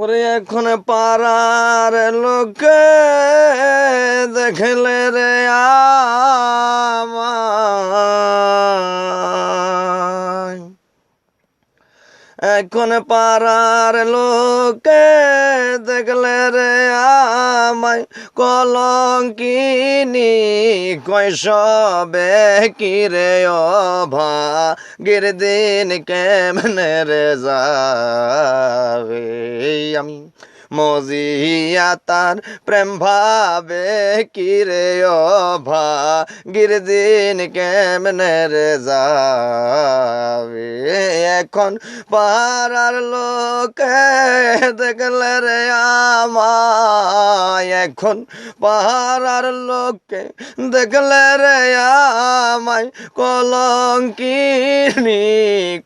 ওরে এখন পাড়ার লোকে দেখলে রে এখন পাড়ার লোকে দেখলে রে আমায়। কলঙ্কিনি কৈশবে কিরে অভা গিরদিন কেমনে রে আমি মজিয়া তার প্রেম ভাবে কিরে অভা গিরদিন কেমনে রে যাবে এখন পাড়ার লোকে দেখলে রে আমায়। এখন পাড়ার লোকে দেখলে রে আমায় কলঙ্কিনি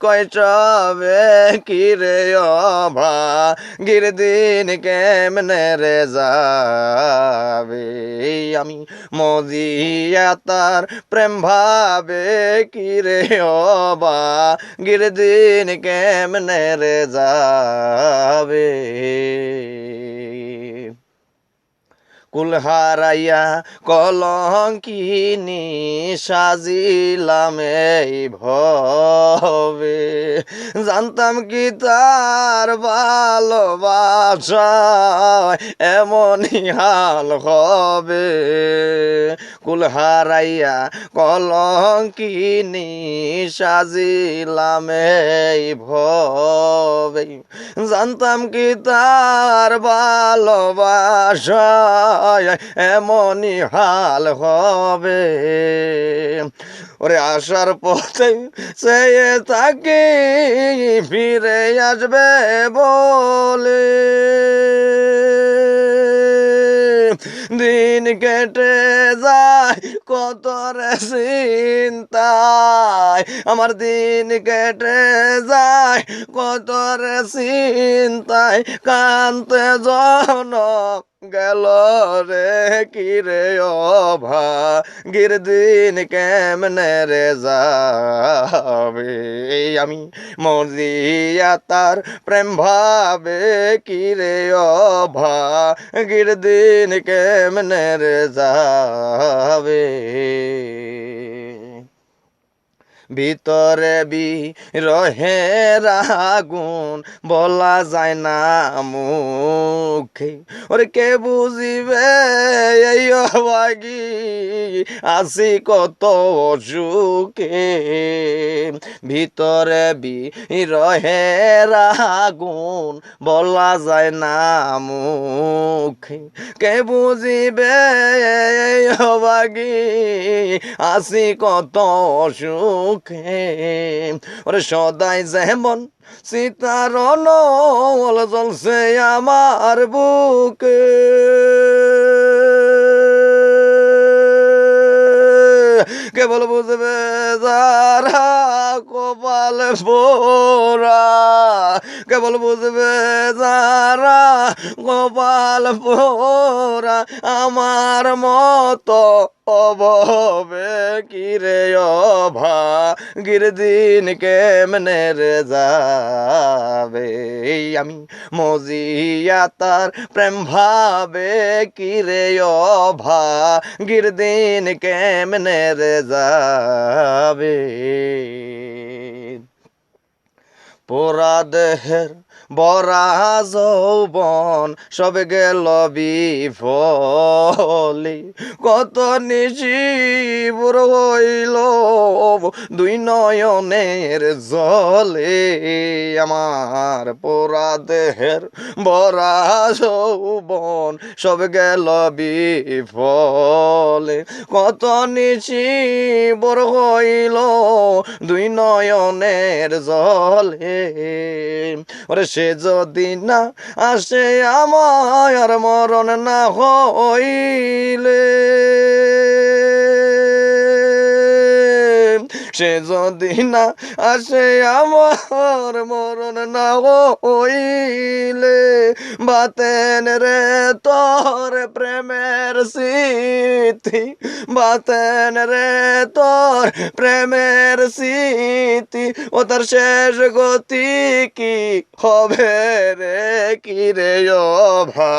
কয়চবে কিরে অভা? গিরদিন কেমনে রে যাবে? আমি মজিয়া তার প্রেম ভাবে কিরে অবা গিরদিন কেমনে রে যাবে কুলহারাইয়া কলঙ্কিনি সাজিলাম এই ভবে। জানতাম কি তার ভালোবাসায় এমনই হাল হবে। কুলহারাইয়া কলঙ্কিনি সাজিলাম এই ভবে। জানতাম কি তার ভালোবাসায় এমনই হাল হবে। ওরে আসার পথে সে তাকে ফিরে আসবে বলে। দিন কেটে যায় কত চিন্তায় আমার দিন কেটে যায়। কত চিন্তায় কান্তে জনক গেল রে কিরে অভা গিরদিন কেমনে রে যাবে? আমি মজিয়া তার প্রেম ভাবে কিরে অভা গিরদিন কেমনে রে যাবে? Hey. ভিতরে বি রহে রাগুন, বলা যায় না মুখে। ওরে কে বুঝিবে এই অবাগি আসি কত সুখে ভিতরে বি রহে রাগুন, বলা যায় না মুখে। কে বুঝিবে এই অবাগি আসি কত সুখে ওরে সদাই যেমন সীতার নল জ্বলছে আমার বুকে। কেবল বুঝবে যারা পোরা কেবল বুঝবে যারা গোপাল পোরা আমার মতো অভাবে কিরে অভা গিরদিন কেমনে রে যাবে? আমি মজিয়া তার প্রেম ভাবে কিরে অভা গিরদিন কেমনে রে যাবে? পোড়া দেহের বরা যৌবন, সব গেল বিফলি কত নিশি নিশিবুর হইল দুই নয়নের জলে। আমার পোড়া দেহের বরা যৌবন, সব গেল বিফলে কত নিশিবুর হইল দুই নয়নের জলে। ওরে সে যদি না আসে আমার মরণ না হইলে। সে যদি না আসে আমার মরণ না হইলে। বাতেন রে তোর প্রেমের স্মৃতি, বাতেন রে তোর প্রেমের স্মৃতি। ও তার শেষ গতি কি হবে রে? কি রে ভা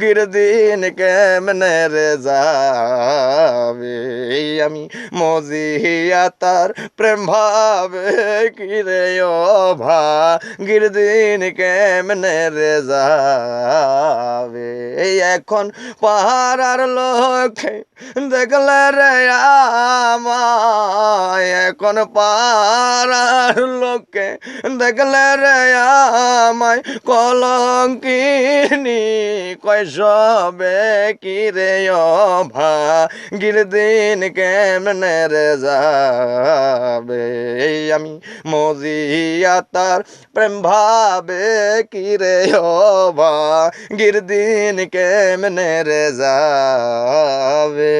গিরদিন কেমনে রে যাবে? আমি মজিয়া তার প্রেম ভাবে কি রে ও ভা গিরদিন কেমনে রে যাবে? এখন পাহাড়ার লোকে দেখলে রে আমায়। এখন পাহাড়ার লোকে দেখলে রে আমায় কলঙ্কিনি। কয় সবে কি রে ও ভা গিরদিন কেমনে রে যাবে আমি মজিয়া তার প্রেম ভাবে কি রে ভা গিরদিন কেমনে রে যাবে?